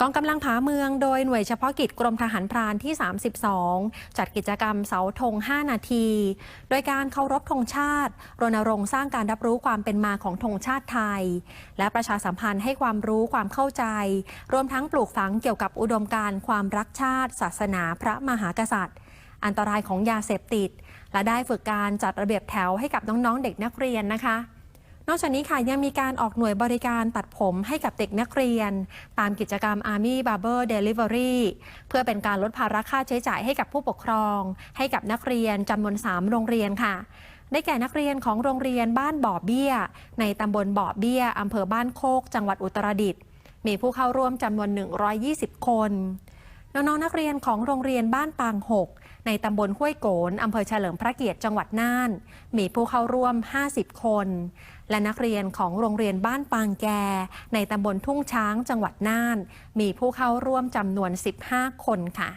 กองกำลังผาเมืองโดยหน่วยเฉพาะกิจกรมทหารพรานที่ 32 จัดกิจกรรมเสาธง 5 นาที โดยการเคารพธงชาติ รณรงค์สร้างการรับรู้ความเป็นมาของธงชาติไทย และประชาสัมพันธ์ให้ความรู้ความเข้าใจ รวมทั้งปลูกฝังเกี่ยวกับอุดมการณ์ความรักชาติ ศาสนาพระมหากษัตริย์ อันตรายของยาเสพติด และได้ฝึกการจัดระเบียบแถวให้กับน้องๆเด็กนักเรียนนะคะ นอกจากนี้ค่ะยังมีการออกหน่วยบริการตัดผมให้กับเด็กนักเรียน ตามกิจกรรม Army Barber Delivery เพื่อเป็นการลดภาระค่าใช้จ่ายให้กับผู้ปกครอง ให้กับนักเรียนจำนวน 3 โรงเรียนค่ะได้แก่นักเรียนของโรงเรียนบ้านบ่อเบี้ย ในตำบลบ่อเบี้ยอำเภอบ้านโคก จังหวัดอุตรดิตถ์มีผู้เข้าร่วมจำนวน 120 คน น้องๆนักเรียนของโรงเรียนบ้านปางหกในตำบลห้วยโกนอำเภอเฉลิมพระเกียรติจังหวัดน่าน มีผู้เข้าร่วม 50 คน และนักเรียนของโรงเรียนบ้านปางแก ในตำบลทุ่งช้างจังหวัดน่าน มีผู้เข้าร่วมจำนวน 15 คนค่ะ